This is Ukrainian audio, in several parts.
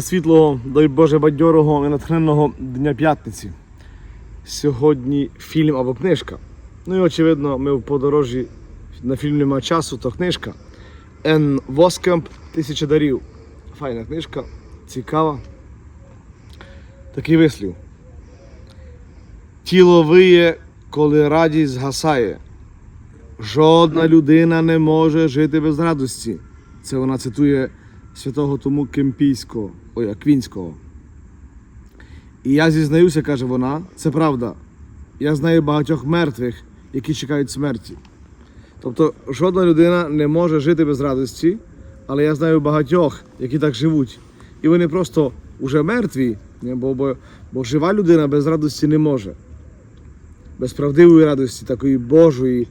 Світло дай Боже бадьорого і натхненного Дня П'ятниці. Сьогодні фільм або книжка. Ну і очевидно, ми в подорожі на фільм нема часу, то книжка. Ен Воскемп Тисяча дарів. Файна книжка, цікава. Такий вислів. Тіло виє, коли радість згасає. Жодна людина не може жити без радості. Це вона цитує святого тому Кемпійського, ой, Аквінського. І я зізнаюся, каже вона, це правда. Я знаю багатьох мертвих, які чекають смерті. Тобто жодна людина не може жити без радості, але я знаю багатьох, які так живуть. І вони просто вже мертві, бо, бо, бо жива людина без радості не може. Без правдивої радості, такої Божої.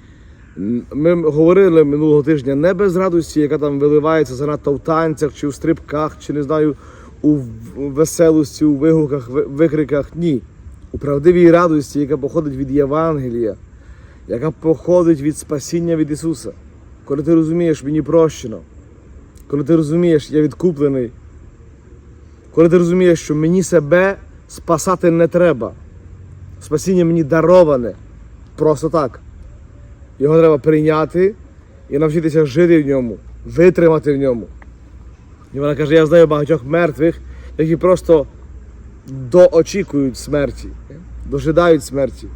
Ми говорили минулого тижня не без радості, яка там виливається занадто в танцях, чи в стрибках, чи не знаю, у веселості, у вигуках, викриках. Ні. У правдивій радості, яка походить від Євангелія, яка походить від спасіння від Ісуса. Коли ти розумієш, мені прощено, коли ти розумієш, я відкуплений, коли ти розумієш, що мені себе спасати не треба. Спасіння мені дароване. Просто так. Його треба прийняти і навчитися жити в ньому, витримати в ньому. І вона каже: я знаю багатьох мертвих, які просто доочікують смерті, дожидають смерті.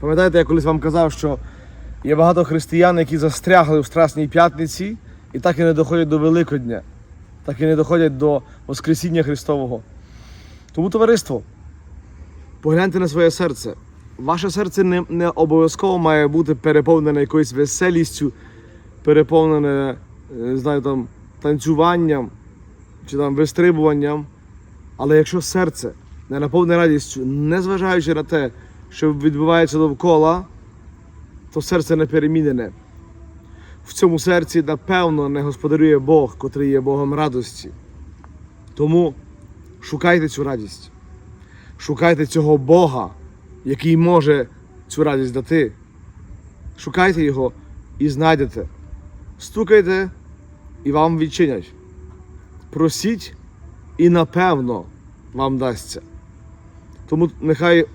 Пам'ятаєте, я колись вам казав, що є багато християн, які застрягли в Страсній п'ятниці і так і не доходять до Великодня, так і не доходять до Воскресіння Христового. Тому товариство, погляньте на своє серце. Ваше серце не, не обов'язково має бути переповнене якоюсь веселістю, переповнене, е, знаю, там, танцюванням чи там вистрибуванням. Але якщо серце не наповнене радістю, незважаючи на те, що відбувається довкола, то серце не перемінене. В цьому серці, напевно, не господарює Бог, котрий є Богом радості. Тому шукайте цю радість. Шукайте цього Бога, який може цю радість дати. Шукайте його і знайдете. Стукайте і вам відчинять. Просіть і напевно вам дасться. Тому нехай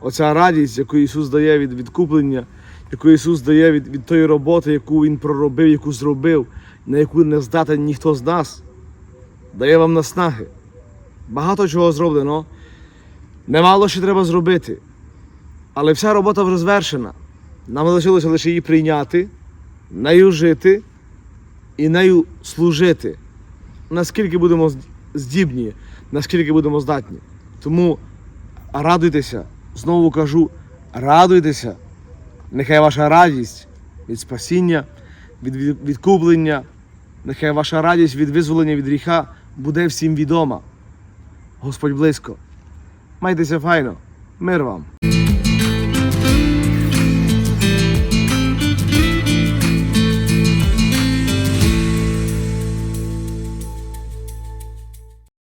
оця радість, яку Ісус дає від відкуплення, яку Ісус дає від, від тої роботи, яку Він проробив, яку зробив, на яку не здатен ніхто з нас, дає вам наснаги. Багато чого зроблено. Немало ще треба зробити. Але вся робота вже звершена. Нам лишилося лише її прийняти, нею жити і нею служити. Наскільки будемо здібні, наскільки будемо здатні. Тому радуйтеся, знову кажу, радуйтеся. Нехай ваша радість від спасіння, від- відкуплення, нехай ваша радість від визволення від гріха буде всім відома. Господь близько. Майтеся файно. Мир вам.